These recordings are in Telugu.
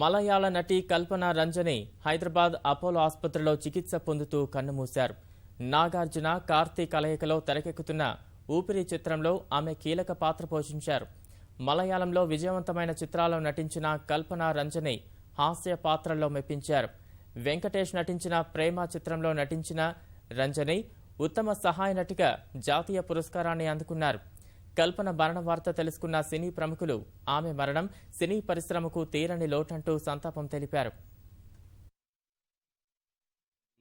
మలయాళ నటి కల్పన రంజని హైదరాబాద్ అపోలో ఆసుపత్రిలో చికిత్స పొందుతూ కన్నుమూశారు. నాగార్జున కార్తీ కలయికలో తెరకెక్కుతున్న ఊపిరి చిత్రంలో ఆమె కీలక పాత్ర పోషించారు. మలయాళంలో విజయవంతమైన చిత్రాల్లో నటించిన కల్పన రంజని హాస్య పాత్రల్లో మెప్పించారు. వెంకటేష్ నటించిన ప్రేమ చిత్రంలో నటించిన రంజని ఉత్తమ సహాయ నటిగా జాతీయ పురస్కారాన్ని అందుకున్నారు. కల్పన మరణ వార్త తెలుసుకున్న సినీ ప్రముఖులు ఆమె మరణం సినీ పరిశ్రమకు తీరని లోటంటూ సంతాపం తెలిపారు.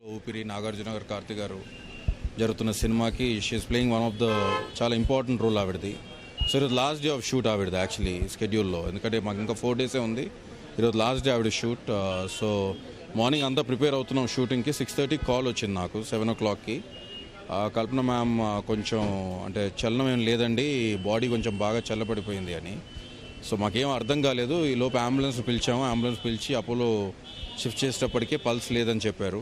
ఊపిరి నాగార్జున గారు కార్తీ గారు జరుగుతున్న సినిమాకి she is playing one of the చాలా ఇంపార్టెంట్ రోల్ ఆవిడది. సో ఈరోజు లాస్ట్ డే ఆఫ్ షూట్ ఆవిడది యాక్చువల్లీ స్కెడ్యూల్లో ఎందుకంటే మాకు ఇంకా ఫోర్ డేసే ఉంది. ఈరోజు లాస్ట్ డే ఆవిడ షూట్ సో మార్నింగ్ అంతా ప్రిపేర్ అవుతున్నాం షూటింగ్కి సిక్స్ థర్టీకి కాల్ వచ్చింది నాకు సెవెన్ ఓ క్లాక్కి కల్పన మ్యామ్ కొంచెం అంటే చలనం ఏం లేదండి. బాడీ కొంచెం బాగా చల్లబడిపోయింది అని. సో మాకేం అర్థం కాలేదు. ఈ లోపు అంబులెన్స్ పిలిచాము. అంబులెన్స్ పిలిచి అపోలో షిఫ్ట్ చేసేటప్పటికే పల్స్ లేదని చెప్పారు.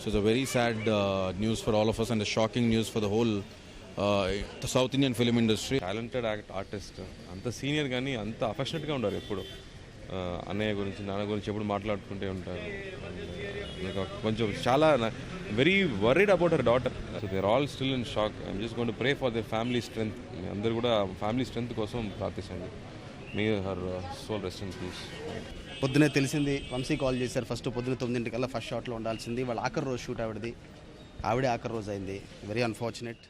So it's very sad news for all of us and shocking news for the whole South Indian film industry. Talented act artist. అంత సీనియర్ కానీ అంత అఫెక్షనేట్గా ఉంటారు ఎప్పుడు. అన్నయ్య గురించి నాన్న గురించి ఎప్పుడు మాట్లాడుకుంటూ ఉంటారు. కొంచెం చాలా very worried about her daughter so they're all still in shock I'm just gonna pray for their family strength అందరు కూడా ఫ్యామిలీ స్ట్రెంత్ కోసం ప్రార్థించండి. May her soul rest in peace పొద్దునే తెలిసింది వంశీ కాల్ చేశారు. ఫస్ట్ పొద్దున తొమ్మిదింటికల్లా ఫస్ట్ షాట్లో ఉండాల్సింది. వాళ్ళ ఆఖరి రోజు షూట్ ఆవిడది. ఆవిడే ఆఖరి రోజు అయింది. Very unfortunate